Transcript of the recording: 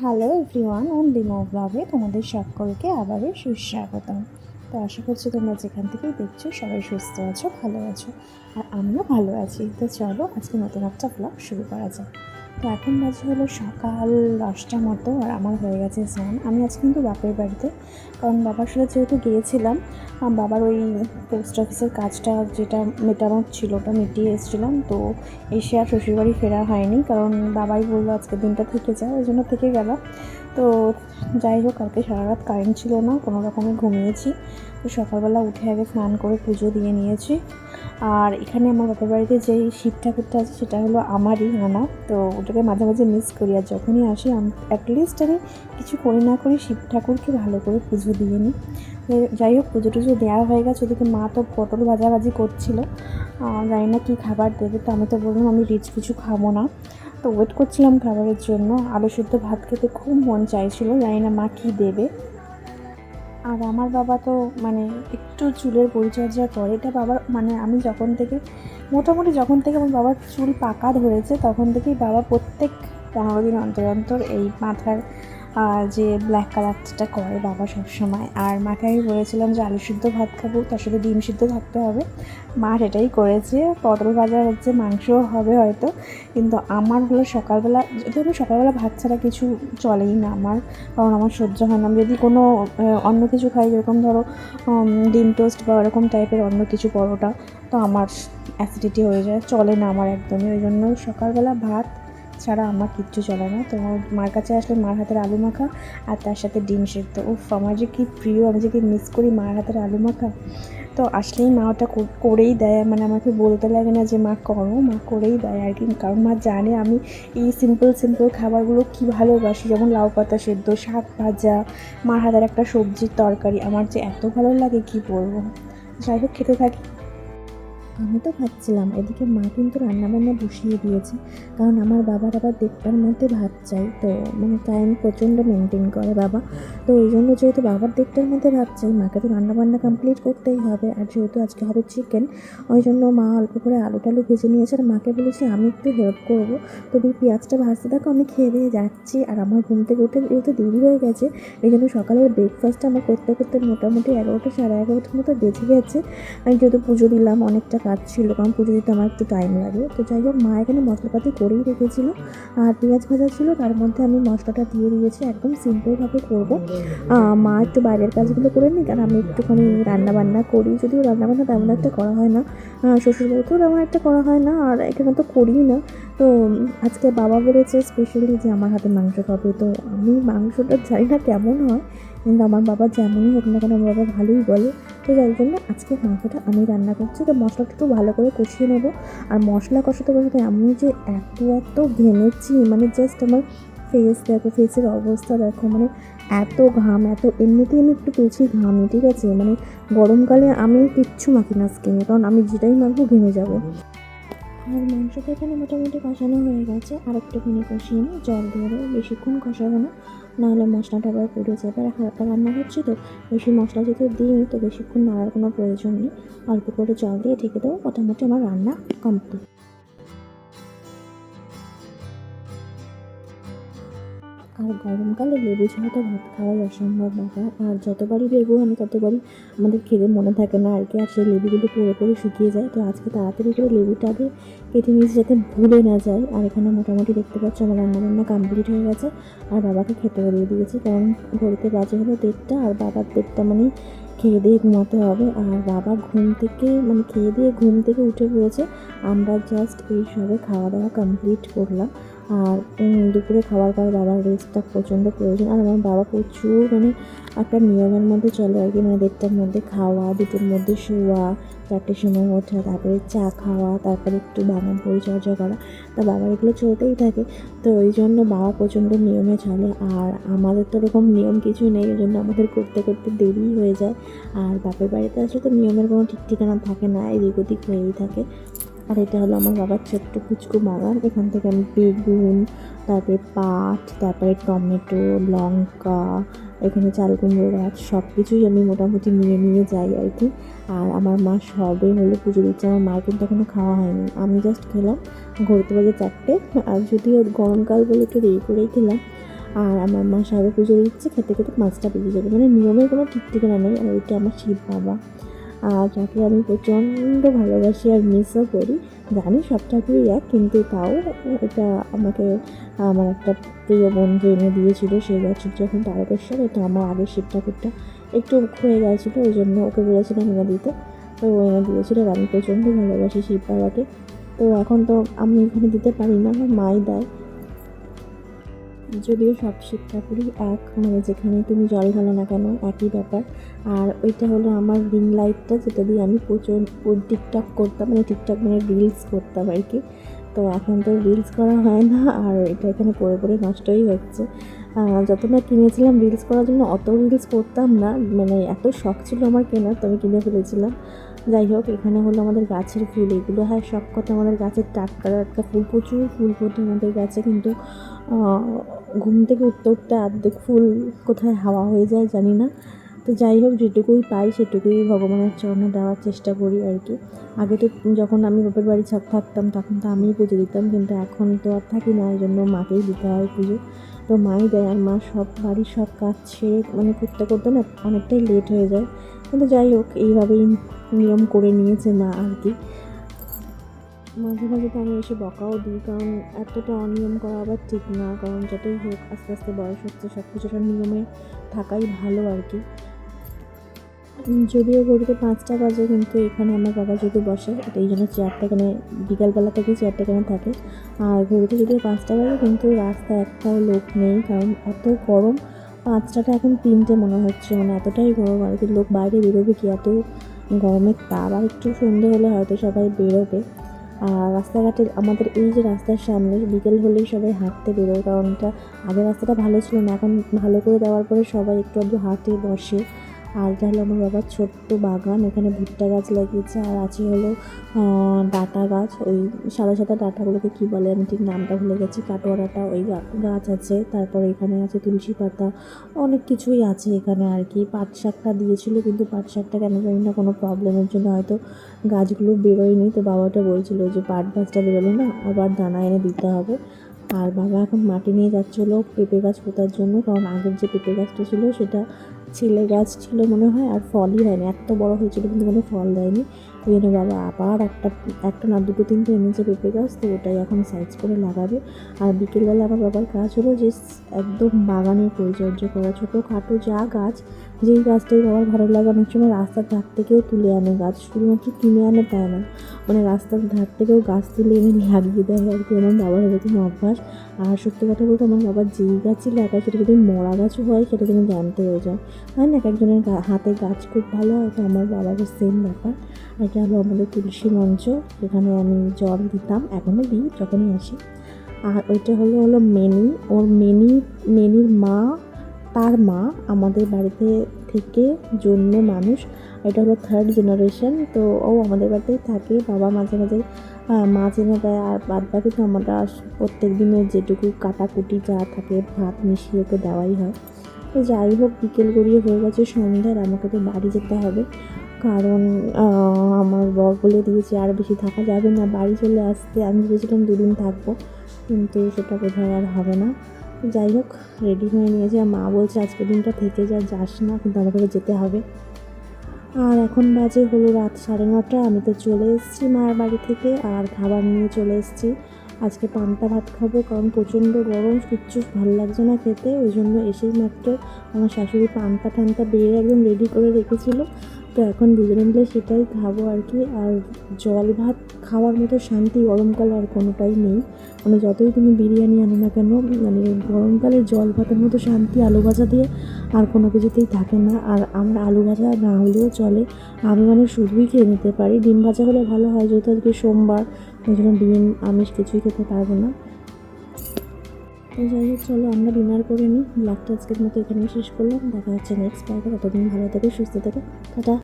Hello everyone on বিমো ব্লগে তোমাদের সকলকে আবারও সুস্বাগতম। তো আশা করছি তোমরা যেখান থেকেই দেখছ সবাই সুস্থ আছো, ভালো আছো, আর আমিও ভালো আছি। তো চলো আজকে নতুন একটা ব্লগ শুরু করা যাক। তো এখন বাজে হলো সকাল দশটা মতো আর আমার হয়ে গেছে স্নান। আমি আজ কিন্তু বাপের বাড়িতে, কারণ বাবার সাথে যেহেতু গিয়েছিলাম বাবার ওই পোস্ট অফিসের কাজটা যেটা মেটানোর ছিল ওটা মিটিয়ে এসেছিলাম, তো এসে আর শ্বশুরবাড়ি ফেরা হয়নি, কারণ বাবাই বলল আজকে দিনটা থেকে যায়, ওই জন্য থেকে গেলাম তো যাই হোক, কালকে সারা রাত কারেন্ট ছিল না, কোনো রকমে ঘুমিয়েছি। তো সকালবেলা উঠে আগে স্নান করে পুজো দিয়ে নিয়েছি। আর এখানে আমার বাপের বাড়িতে যেই শিব ঠাকুরটা আছে সেটা হলো আমারই আনা তো ওটাকে মাঝে মাঝে মিস করি আর যখনই আসি অ্যাটলিস্ট আমি কিছু করি না করি শিব ঠাকুরকে ভালো করে পুজো দিয়ে নিই। যাই হোক, পুজো টুজো দেওয়া হয়ে গেছে। ওদিকে মা তো পটল ভাজাভাজি করছিল। জানি না কী খাবার দেবে, তো আমি তো বললাম আমি রিচ কিছু খাব না। তো ওয়েট করছিলাম খাবারের জন্য। আলু সিদ্ধ ভাত খেতে খুব মন চাইছিল, জানি না মা কী দেবে। আর আমার বাবা তো মানে একটু চুলের পরিচর্যা করে এটা বাবার মানে আমি যখন থেকে, মোটামুটি যখন থেকে আমার বাবার চুল পাকা ধরেছে, তখন থেকেই বাবা প্রত্যেক পনেরো দিন অন্তর অন্তর এই মাথার যে ব্ল্যাক কালারটা করে বাবা সবসময়। আর মাকে আমি বলেছিলাম যে আলু সিদ্ধ ভাত খাব, তার সাথে ডিম সিদ্ধ থাকতে হবে। মা সেটাই করেছে। পটল ভাজা হচ্ছে, মাংসও হবে হয়তো। কিন্তু আমার হলো সকালবেলা যদি আমি সকালবেলা ভাত ছাড়া কিছু চলেই না আমার, কারণ আমার সহ্য হয় না। যদি কোনো অন্য কিছু খাই, যেরকম ধরো ডিম টোস্ট বা ওরকম টাইপের অন্য কিছু পরোটা, তো আমার অ্যাসিডিটি হয়ে যায়। চলে না আমার একদমই। ওই জন্য সকালবেলা ভাত ছাড়া আমার কিচ্ছু চলে না। তো মার কাছে আসলে মার হাতের আলু মাখা আর তার সাথে ডিম সেদ্ধ। উফ, আমার যে কি প্রিয়, আমি যে কি মিস করি মার হাতের আলু মাখা। তো আসলেই মা ওটা কর- করেই দেয় মানে আমাকে বলতে লাগে না যে, মা, করো। মা করেই দেয় আর কি, কারণ মা জানে আমি এই সিম্পল সিম্পল খাবারগুলো কি ভালোবাসি। যেমন লাউ পাতা সেদ্ধ, শাক ভাজা, মার হাতের একটা সবজির তরকারি। আমার যে এত ভালো লাগে, কি বলব? যাই হোক, খেতে থাকি। আমি তো খাচ্ছিলাম এদিকে মা কিন্তু রান্নাবান্না বসিয়ে দিয়েছে, কারণ আমার বাবার আবার দেড়টার মধ্যে ভাত চাই, তো মানে টাইম প্রচণ্ড মেনটেন করে বাবা। তো ওই জন্য যেহেতু বাবার দেড়টার মধ্যে ভাত চাই, মাকে তো রান্নাবান্না কমপ্লিট করতেই হবে, আর যেহেতু আজকে হবে চিকেন ওই জন্য মা অল্প করে আলু টালু ভেজে নিয়েছে, আর মাকে বলেছে আমি একটু হেল্প করব। তুমি পেঁয়াজটা ভাজতে থাকো, আমি খেয়ে দিয়ে যাচ্ছি, আর আমার ঘুম থেকে উঠে যেহেতু দেরি হয়ে গেছে, এই জন্য সকালের ব্রেকফাস্টটা আমার করতে করতে মোটামুটি এগারোটা সাড়ে এগারোটার মতো বেজে গেছে। আমি যেহেতু পুজো দিলাম, অনেকটা কাজ ছিল, কারণ পুজো দিতে আমার একটু টাইম লাগে। তো যাই হোক, মা এখানে মশলাপাতি করেই রেখেছিল। আর পেঁয়াজ ভাজা ছিল, তার মধ্যে আমি মশলাটা দিয়ে দিয়েছি, একদম সিম্পলভাবে করব। মা একটু বাইরের কাজগুলো করে নিই কারণ আমি একটুখানি রান্নাবান্না করি। যদিও রান্নাবান্না তেমন একটা করা হয় না। শ্বশুরবাড়িতেও তেমন একটা করা হয় না, আর এখানে তো করিই না। তো আজকে বাবা বলেছে স্পেশালি যে আমার হাতে মাংস খাবে, তো আমি মাংসটা জানি না কেমন হয়, কিন্তু আমার বাবা যেমনই হোক না কেন আমার বাবা ভালোই বলে। তো যাই জন্য আজকে মাংসটা আমি রান্না করছি, তো মশলাটা একটু ভালো করে কষিয়ে নেব। আর মশলা কষাতে কষাতে আমি যে এত এত ঘেমেছি মানে জাস্ট আমার ফেস দেখো ফেসের অবস্থা দেখো মানে এত ঘাম, এত এমনিতেই আমি একটু বেশি ঘামি ঠিক আছে? মানে গরমকালে আমি কিচ্ছু মাখি না স্কিনে কারণ আমি যেটাই মাখবো ঘেমে যাব। আর মাংসটা এখানে মোটামুটি কষানো হয়ে গেছে। আর একটুখানি কষিয়ে নিই জল দিয়ে দেবো। বেশিক্ষণ কষাবো না, নাহলে মশলাটা আবার পুড়ে যায়। এবার হালকা রান্না হচ্ছে তো, বেশি মশলা যদি দিই তো বেশিক্ষণ নাড়ার কোনো প্রয়োজন নেই। অল্প করে জল দিয়ে ঢেকে দেবো। মোটামুটি আমার রান্না কমপ্লিট আর গরমকালে লেবু ছাড়া তো ভাত খাওয়াই অসম্ভব ব্যাপার। আর যতবারই লেবু আমি ততবারই আমাদের খেতে মনে থাকে না। আর কি, আর সেই লেবুগুলো পুরোপুরি শুকিয়ে যায়। তো আজকে তাড়াতাড়ি করে লেবুটা আগে কেটে নিয়েছি যাতে ভুলে না যায়। আর এখানে মোটামুটি দেখতে পাচ্ছি আমার রান্নাবান্না কমপ্লিট হয়ে গেছে। আর বাবাকে খেতে বেরিয়ে দিয়েছি। কারণ ঘড়িতে বাজে হলো দেড়টা, আর বাবার দেড়টা মানে খেয়ে দিয়ে ঘুমাতে হবে। আর বাবা ঘুম থেকে মানে খেয়ে দিয়ে ঘুম থেকে উঠে পড়েছে। আমরা জাস্ট এই সবে খাওয়া দাওয়া কমপ্লিট করলাম। আর দুপুরে খাওয়ার পর বাবার রেস্টটা প্রচণ্ড প্রয়োজন। আর আমার বাবা প্রচুর মানে একটা নিয়মের মধ্যে চলে আর কি। মানে দেড়টার মধ্যে খাওয়া, দুটোর মধ্যে শোয়া চারটের সময় ওঠা, তারপরে চা খাওয়া, তারপরে একটু বাগান পরিচর্যা করা। তা বাবার এগুলো চলতেই থাকে। তো ওই জন্য বাবা প্রচণ্ড নিয়মে চলে। আর আমাদের তো এরকম নিয়ম কিছু নেই। ওই জন্য আমাদের করতে করতে দেরি হয়ে যায়। আর বাপের বাড়িতে আসলে তো নিয়মের কোনো ঠিক ঠিকানা থাকে না। এদিক ওদিক হয়েই থাকে। আর এটা হলো আমার বাবার ছোট্ট কুচকু বাগান। এখান থেকে আমি বেগুন, তারপরে পাট, তারপরে টমেটো, লঙ্কা, এখানে চাল কুমড়ো গাছ সব কিছুই আমি মোটামুটি নিয়ে নিয়ে যাই আর কি। আর আমার মা সবে হলো পুজো দিচ্ছে, আমার মায়ের কিন্তু এখনও খাওয়া হয়নি। আমি জাস্ট খেলাম ঘুরতে বাজে চারটে, আর যদিও গরমকাল বলে একটু দেরি করেই খেলাম। আর আমার মা সাহেবের পুজো দিচ্ছে, খেতে খেতে পাঁচটা বেজে যাবে। মানে নিয়মের কোনো ঠিক ঠিকানা নেই, আর ওইটা আমার শিব বাবা। আর যাকে আমি প্রচণ্ড ভালোবাসি আর মিসও করি, জানি সব ঠাকুরই এক, কিন্তু তাও এটা আমাকে, আমার একটা প্রিয় বন্ধু এনে দিয়েছিল সেই বছর যখন তারকেশ্বর, এটা আমার আগের শিব ঠাকুরটা একটু হয়ে গেছিল, ওই জন্য ওকে বলেছিলাম এনে দিতে। তো ও এনে দিয়েছিল আমি প্রচণ্ড ভালোবাসি শিব বাবাকে। তো এখন তো আমি এখানে দিতে পারি না, আমার মাই দেয়। যদিও সব ঠাকুরই এক মানে যেখানে তুমি জল ঢালো না কেন, একই ব্যাপার। আর ওইটা হলো আমার রিং লাইটটা যেটা দিয়ে আমি প্রচুর টিকটক করতাম মানে টিকটক মানে রিলস করতাম আর কি। তো এখন তো রিলস করা হয় না, আর এটা এখানে পড়ে পড়ে নষ্টই হচ্ছে। না কিনেছিলাম রিলস করার জন্য অত রিলস করতাম না মানে এত শখ ছিল আমার কেনার, তো আমি কিনে ফেলেছিলাম। যাই হোক, এখানে হলো আমাদের গাছের ফুল। এগুলো হ্যাঁ সব কথা আমাদের গাছের টাটকা টাটকা ফুল। প্রচুর ফুল ফোটে আমাদের গাছে, কিন্তু ঘুম থেকে উঠতে উঠতে অর্ধেক ফুল কোথায় হাওয়া হয়ে যায় জানি না। তো যাই হোক, যেটুকুই পাই সেটুকুই ভগবানের চরণে দেওয়ার চেষ্টা করি আর কি। আগে তো যখন আমি বাপের বাড়ি ছাপ থাকতাম, তখন তো আমিই পুজো দিতাম, কিন্তু এখন তো আর থাকি না এই জন্য মাকেই দিতে হয় পুজো। তো মাই দেয় আর মা সব, বাড়ির সব কাজ ছেড়ে মানে করতে করতে না অনেকটাই লেট হয়ে যায়। কিন্তু যাই হোক, এইভাবেই নিয়ম করে নিয়েছে মা আর কি। মাঝে মাঝে তো আমি এসে বকাও দিই, কারণ এতটা অনিয়ম করা আবার ঠিক না, কারণ যতই হোক আস্তে আস্তে বয়স হচ্ছে সব কিছুটা নিয়মে থাকাই ভালো আর কি। যদিও ঘড়িতে পাঁচটা বাজে, কিন্তু এখানে আমার বাবা যদি বসে এই জন্য চেয়ারটা এখানে, বিকালবেলা থেকে চেয়ারটা এখানে থাকে। আর ঘড়িতে যদিও পাঁচটা বাজে, কিন্তু রাস্তায় একটাও লোক নেই, কারণ এত গরম পাঁচটাটা এখন তিনটে মনে হচ্ছে মানে এতটাই গরম। আর কি লোক বাইরে বেরোবে কি? এত গরমের তাপ। আর একটু সন্ধে হলে হয়তো সবাই বেরোবে। আর রাস্তাঘাটে আমাদের এই যে রাস্তার সামনে, বিকেল হলেই সবাই হাঁটতে বেরোয়। কারণটা আগে রাস্তাটা ভালো ছিল না। এখন ভালো করে দেওয়ার পরে সবাই একটু আধটু হাঁটে, বসে। আর এটা হলো আমার বাবার ছোট্ট বাগান এখানে ভুট্টা গাছ লাগিয়েছে, আর আছে হলো ডাটা গাছ। ওই সাদা সাদা ডাটাগুলোকে কী বলে আমি ঠিক নামটা ভুলে গেছি কাটোয়া ডাঁটা ওই গাছ আছে। তারপর এখানে আছে তুলসী পাতা, অনেক কিছুই আছে এখানে আর কি। পাট শাকটা দিয়েছিল, কিন্তু পাট শাকটা কেন জানি না, কোনো প্রবলেমের জন্য হয়তো গাছগুলো বেরোয়নি। তো বাবাটা বলছিল যে, পাট গাছটা বেরোলো না আবার দানা এনে দিতে হবে। আর বাবা এখন মাটি নিয়ে যাচ্ছিল পেঁপে গাছ পোতার জন্য, কারণ আগের যে পেঁপে গাছটা ছিল, সেটা ছেলে গাছ ছিল মনে হয়, আর ফলই হয়নি। এত বড় হয়েছিল কিন্তু কোনো ফল দেয়নি। ওই জন্য বাবা আবার একটা একটা না দুটো তিনটে এনেছে পেঁপে গাছ, তো ওটাই এখন সাইজ করে লাগাবে। আর বিকেলবেলা আমার বাবার কাজ হলো যে একদম বাগানের পরিচর্যা করা। ছোটো খাটো যা গাছ, যেই গাছটাই বাবার ভালো লাগে অনেক সময় রাস্তার ধার থেকেও তুলে আনে গাছ, শুধুমাত্র কিনে আনে তাই না। মানে রাস্তার ধার থেকেও গাছ তুলে এনে লাগিয়ে দেয় আর কি আমার বাবার এরকম অভ্যাস। আর সত্যি কথা বলতে আমার বাবার যেই গাছই লাগায় সেটা যদি মরা গাছও হয়, সেটা যেন জানতে হয়ে যায়। হয় না, এক একজনের হাতে গাছ খুব ভালো হয়, তো আমার বাবারও সেম ব্যাপার। এটা হলো আমাদের তুলসী মঞ্চ, যেখানে আমি জল দিতাম এখনও দিই যখনই আসি। আর ওইটা হলো হলো মেনি। ওর মেনি, মেনির মা, তার মা আমাদের বাড়িতে থেকে জন্ম মানুষ। এটা হলো থার্ড জেনারেশন তো ও আমাদের বাড়িতেই থাকে। বাবা মাঝে মাঝে মাছ এনে দেয়, আর বাদ বাকি তো আমরা প্রত্যেক দিনের যেটুকু কাটাকুটি যা থাকে ভাত মিশিয়ে ওকে দেওয়াই হয়। তো যাই হোক, বিকেল গড়িয়ে হয়ে গেছে সন্ধ্যার আমাকে তো বাড়ি যেতে হবে। কারণ আমার বর বলে দিয়েছে, আর বেশি থাকা যাবে না, বাড়ি চলে আসতে। আমি ভেবেছিলাম দুদিন থাকব, কিন্তু সেটা বোধহয় আর হবে না। যাই হোক রেডি হয়ে নিয়েছে। মা বলছে আজকের দিনটা থেকে যা, যাস না, কিন্তু আমাকে যেতে হবে। আর এখন বাজে হলো রাত সাড়ে নটা। আমি তো চলে এসেছি মায়ের বাড়ি থেকে আর খাবার নিয়ে চলে এসেছি। আজকে পান্তা ভাত খাব কারণ প্রচণ্ড গরম, কিচ্ছু ভালো লাগছে না খেতে। ওই জন্য এসেই মাত্র আমার শাশুড়ি পান্তা ঠান্তা বেড়ে একদম রেডি করে রেখেছিল। তো এখন দুজনে মিলে সেটাই খাব আর কি। আর জল ভাত খাওয়ার মতো শান্তি গরমকালে আর কোনোটাই নেই। মানে যতই তুমি বিরিয়ানি আনো না কেন মানে গরমকালে জল ভাতের মতো শান্তি আলু ভাজা দিয়ে আর কোনো কিছুতেই থাকে না। আর আমরা আলু ভাজা না হলেও চলে। আমি মানে শুধুই খেয়ে নিতে পারি। ডিম ভাজা হলে ভালো হয়, যেহেতু আজকে সোমবার, ওই জন্য ডিম, আমিষ কিছুই খেতে পারব না। যাই হোক, চলো আমরা ডিনার করে নিই। ব্লগটা আজকের মতো এখানেই শেষ করলাম। দেখা হচ্ছে নেক্সট পার্কে ততদিন ভালো থেকো, সুস্থ থেকো। টাটা।